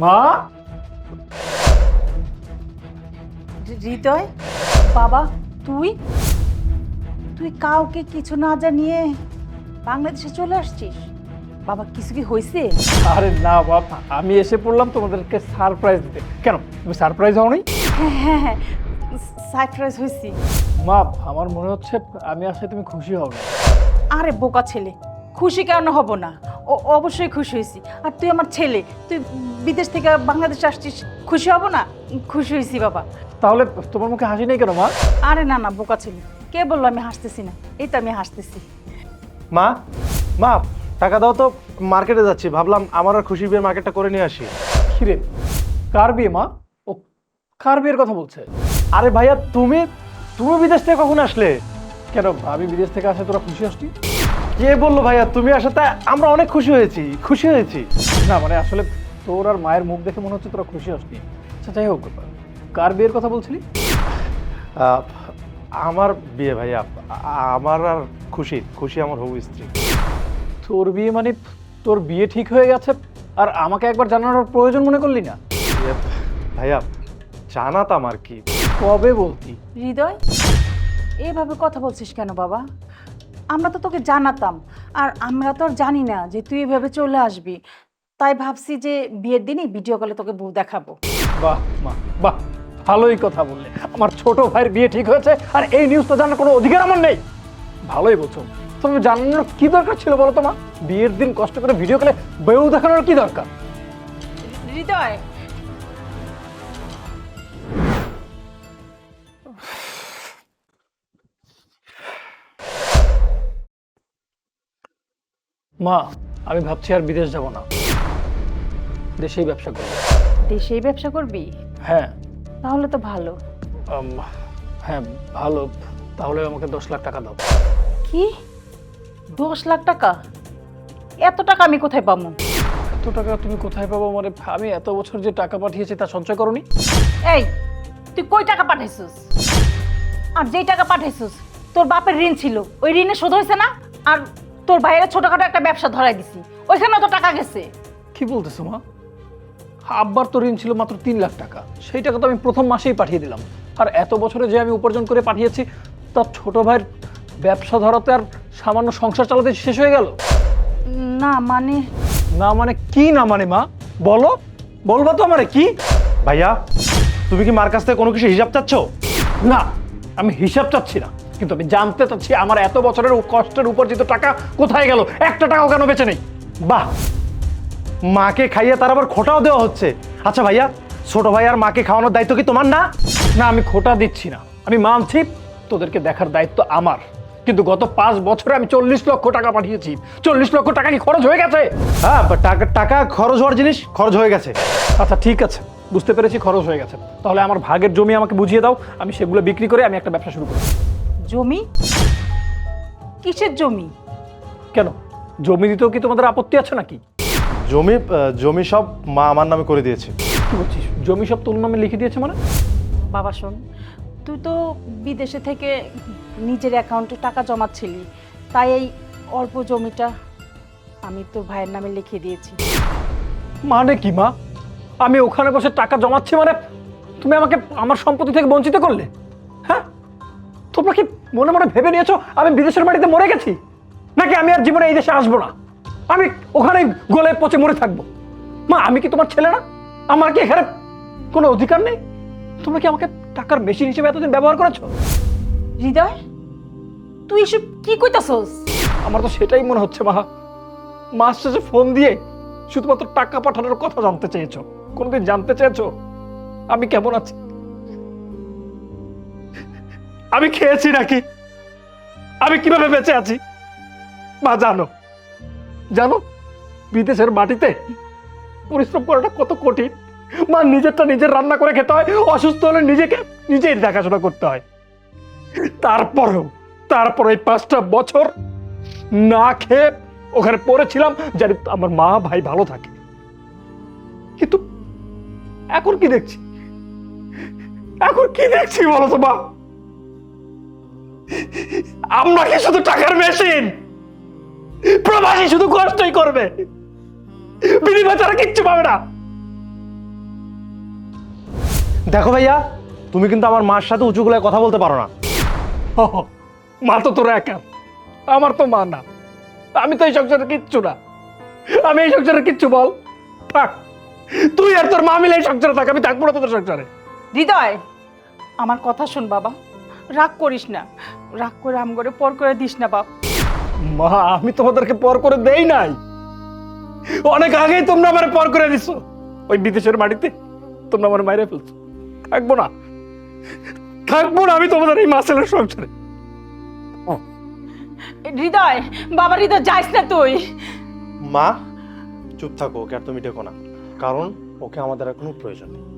মা? হৃদয়? বাবা তুই? তুই কাউকে কিছু না জানিয়ে বাংলাদেশে চলে আসছিস? বাবা কিছু কি হয়েছে আরে না বাপ আমি এসে পড়লাম তোমাদেরকে সারপ্রাইজ দিতে। কেন তুমি সারপ্রাইজ হওনি? হ্যাঁ হ্যাঁ হ্যাঁ সারপ্রাইজ হয়েছি মা আমার মনে হচ্ছে আমি আসলে তুমি খুশি হও আরে বোকা ছেলে খুশি কেন হব না? ও অবশ্যই খুশি হয়েছি। আর তুই আমার ছেলে তুই বিদেশ থেকে বাংলাদেশে আসছিস খুশি হব না? খুশি হয়েছি বাবা। তাহলে তোমার মুখে হাসি নেই কেন মা? আরে না না বোকা ছেলে। কে বলল আমি হাসতেছি না? এই তো আমি হাসতেছি। মা মা টাকা দাও তো মার্কেটে যাচ্ছি। ভাবলাম আমার আর খুশি বিয়ের মার্কেটটা করে নিয়ে আসি। কিরে কার বিয়ে মা? ও কার বিয়ের কথা বলছে? আরে ভাইয়া তুমি তুমি বিদেশ থেকে কখন আসলে? কেন আমি বিদেশ থেকে আসে তোরা খুশি আসছি কে বলল ভাইয়া? তুমি আসাতে আমরা অনেক খুশি হয়েছি খুশি হয়েছি। না মানে আসলে তোর আর মায়ের মুখ দেখে মনে হচ্ছে তোরা খুশি আসনি আচ্ছা যাই হোক কার বিয়ের কথা বলছিলি? আমার বিয়ে ভাইয়া আমার আর খুশি খুশি আমার হবু স্ত্রী। তোর বিয়ে মানে তোর বিয়ে ঠিক হয়ে গেছে আর আমাকে একবার জানানোর প্রয়োজন মনে করলি না? ইয়ে, ভাইয়া জানাতাম আর কি। কবে বলতি? হৃদয় এভাবে কথা বলছিস কেন বাবা? আমরা তো তোকে জানাতাম। আর আমরা তো আর জানি না যে তুই এভাবে চলে আসবি। তাই ভাবছি যে বিয়ের দিনই ভিডিও কলে তোকে বউ দেখাবো। বাহ মা বাহ ভালোই কথা বললে। আমার ছোট ভাইয়ের বিয়ে ঠিক হয়েছে আর এই নিউজ তো জানার কোনো অধিকার আমার নেই। ভালোই বলছো। তবে জানানোর কি দরকার ছিল বলো তো মা? বিয়ের দিন কষ্ট করে ভিডিও কলে বউ দেখানোর কি দরকার? হৃদয় মা আমি ভাবছি আর বিদেশ যাব না। দেশেই ব্যবসা করব। দেশেই ব্যবসা করবি? হ্যাঁ। তাহলে তো ভালো। আম, হ্যাঁ ভালো। তাহলে আমাকে দশ লাখ টাকা দাও। কি? দশ লাখ টাকা? এত টাকা আমি কোথায় পাবো? এত টাকা তুমি কোথায় পাবো মানে আমি এত বছর যে টাকা পাঠিয়েছি তা সঞ্চয় করনি? এই তুই কই টাকা পাঠাইছিস? আর যেই টাকা পাঠাইছিস তোর বাপের ঋণ ছিল। ওই ঋণে শোধ হয়েছে না? আর তোর ভাইয়ের ছোটখাটো একটা ব্যবসা ধরাই দিছি। ওইখানে তো টাকা গেছে। কি বলতেছো মা? আব্বার তো ঋণ ছিল মাত্র তিন লাখ টাকা। সেই টাকা তো আমি প্রথম মাসেই পাঠিয়ে দিলাম। আর এত বছরে যে আমি উপার্জন করে পাঠিয়েছি তার ছোট ভাইয়ের ব্যবসা ধরাতে আর সামান্য সংসার চালাতে শেষ হয়ে গেল? না মানে? না মানে কি না মানে মা? বলো। বলবা তো আমারে কি? ভাইয়া তুমি কি মার কাছ থেকে কোনো কিছু হিসাব চাচ্ছ? না আমি হিসাব চাচ্ছি না। কিন্তু আমি জানতে চাচ্ছি আমার এত বছরের কষ্টের উপার্জিত টাকা কোথায় গেল? একটা টাকাও কেন বেঁচে নেই? বাহ! মাকে খাইয়ে তার আবার খোটাও দেওয়া হচ্ছে। আচ্ছা ভাইয়া ছোট ভাই আর মাকে খাওয়ানোর দায়িত্ব কি তোমার না? না আমি খোটা দিচ্ছি না। আমি মানছি তোদেরকে দেখার দায়িত্ব আমার। কিন্তু গত পাঁচ বছরে আমি চল্লিশ লক্ষ টাকা পাঠিয়েছি। চল্লিশ লক্ষ টাকা কি খরচ হয়ে গেছে? হ্যাঁ টাকা টাকা খরচ হওয়ার জিনিস খরচ হয়ে গেছে। আচ্ছা ঠিক আছে। বুঝতে পেরেছি খরচ হয়ে গেছে। তাহলে আমার ভাগের জমি আমাকে বুঝিয়ে দাও। আমি সেগুলো বিক্রি করে আমি একটা ব্যবসা শুরু করি জমি? কিসের জমি? কেন? জমি দিতেও কি তোমাদের আপত্তি আছে নাকি? জমি আহ, জমি সব মা আমার নামে করে দিয়েছে। কি বলছিস? জমি সব তোর নামে লিখে দিয়েছে মানে? বাবা শোন তুই তো বিদেশে থেকে নিজের অ্যাকাউন্টে টাকা জমাচ্ছিলি তাই এই অল্প জমিটা আমি তোর ভাইয়ের নামে লিখে দিয়েছি। মানে কি মা? আমি ওখানে বসে টাকা জমাচ্ছি মানে তুমি আমাকে আমার সম্পত্তি থেকে বঞ্চিত করলে? তোমরা কি মনে মনে ভেবে নিয়েছো আমি বিদেশের বাড়িতে মরে গেছি? নাকি আমি আর জীবনে এই দেশে আসব না? আমি ওখানে গলে পচে মরে থাকব। মা আমি কি তোমার ছেলে না? আমার কি এখানে কোনো অধিকার নেই? তোমরা কি আমাকে টাকার মেশিন হিসেবে এতদিন ব্যবহার করেছ? হৃদয় তুই এসব কি কইতাছস? আমার তো সেটাই মনে হচ্ছে মা। মাস শেষে ফোন দিয়ে শুধুমাত্র টাকা পাঠানোর কথা জানতে চেয়েছো। কোনোদিন জানতে চেয়েছো? আমি কেমন আছি? আমি খেয়েছি নাকি? আমি কীভাবে বেঁচে আছি? মা, জানো জানো, বিদেশের মাটিতে পরিশ্রম করাটা কত কঠিন। মা, নিজেরটা নিজের রান্না করে খেতে হয়, অসুস্থ হলে নিজেকে নিজেই দেখাশোনা করতে হয়। তারপরেও, তারপর এই পাঁচটা বছর না খেয়ে ওখানে পড়েছিলাম জানি আমার মা, ভাই ভালো থাকে। কিন্তু এখন কি দেখছি? এখন কি দেখছি বলো তো মা? আমরা কি শুধু টাকার মেশিন প্রবাসী শুধু কষ্টই করবে। বিনিময় তারা কিচ্ছু পাবে না। দেখো ভাইয়া, তুমি কিন্তু আমার মার সাথে উঁচু গলায় কথা বলতে পারো না। মা তো তোরা একা। আমার তো মা না। আমি তো এই সংসারে কিচ্ছু না। আমি এই সংসারে কিচ্ছু বল। থাক, তুই আর তোর মা মিলে এই সংসারে থাক, আমি থাকব না তোদের সংসারে। হৃদয়, আমার কথা শোন বাবা। রাগ করিস না। রাগ করে আম করে পর করে দিস না বাপ। মা আমি তোমাদেরকে পর করে দেই নাই। অনেক আগেই তোমরা আমার পর করে দিছো। ওই বিদেশের মাটিতে তোমরা আমার মাইরে ফেলছো। থাকব না। থাকব না আমি তোমাদের এই মাসেলের সংসারে। হৃদয় বাবা হৃদয় যাইস না তুই। মা চুপ থাকো ওকে আর তুমি ডেকো না। কারণ ওকে আমাদের আর কোনো প্রয়োজন নেই।